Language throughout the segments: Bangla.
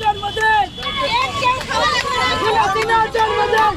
জন্মদিন জন্মদিন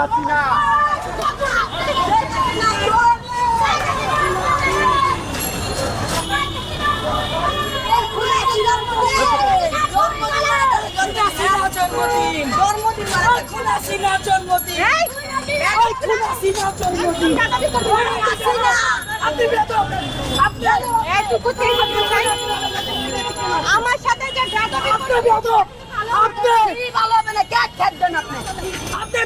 না। জন্মদিন খুনাসিনা জন্মদিন এই খুনাসিনা জন্মদিন আপনি আপনি আমার সাথে যে আপনি আপনি ভালো হবে না? কে খেলবেন আপনি? আপনি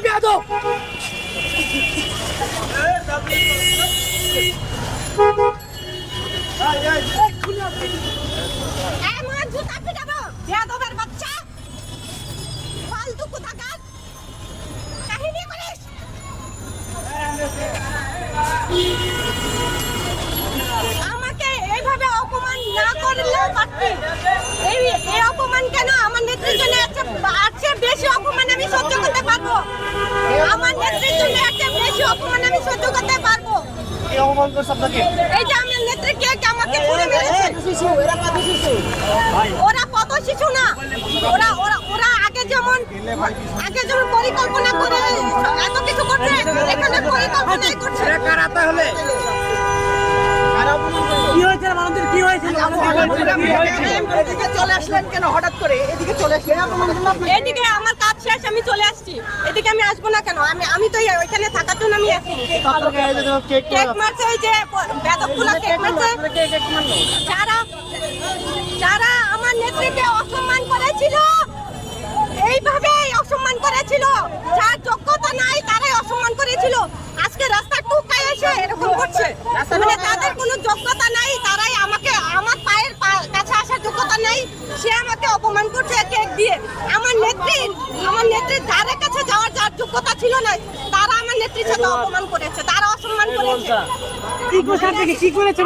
আমাকে এইভাবে অপমান না করলে পারতি এই এই অপমান কেন আমার নেত্রীর জন্য আছে আছে বেশি অপমান আমি সহ্য করতে পারব আমার নেত্রীর জন্য আছে বেশি অপমান আমি সহ্য করতে পারব। কে অপমান করছে আপনাকে? এই যে আমার নেত্রী কে কে আমাকে পুড়ে মেরেছে? ওরা কত শিশু না। ওরা ওরা ওরা আগে যেমন আগে যেমন পরিকল্পনা করে এত কিছু করছে এখানে পরিকল্পনাই করছে। কারা তাহলে? কি হয়েছে আমাদের কি হয়েছে? এদিকে চলে আসলেন কেন? হঠাৎ করে এদিকে চলে আসলেন। এদিকে আমার শেষ আমি চলে আসছি। এদিকে আমি আসব না কেন? আমি আমি তো ওইখানে থাকার জন্য আমি আসি কেক মারছে ওই যে বেদকগুলো কেক মারছে। যারা যারা আমার নেত্রীকে অসম্মান করেছিল এইভাবে অসম্মান করেছিল। যার যোগ্যতা নাই তারাই অসম্মান করেছিল। আজকে রাস্তা টুকায় এসে এরকম করছে। মানে তাদের কোনো যোগ্যতা নাই তারাই আমাকে আমার পায়ের পা- কাছে আসার যোগ্যতা নাই, সে আমাকে অপমান করছে কেক দিয়ে। আমার নেত্রী, আমার নেত্রীর ধারে কাছে যাওয়ার যার যোগ্যতা ছিল না, তারা আমার নেত্রীর সাথে অপমান করেছে, তারা অসম্মান করছে। কি করেছে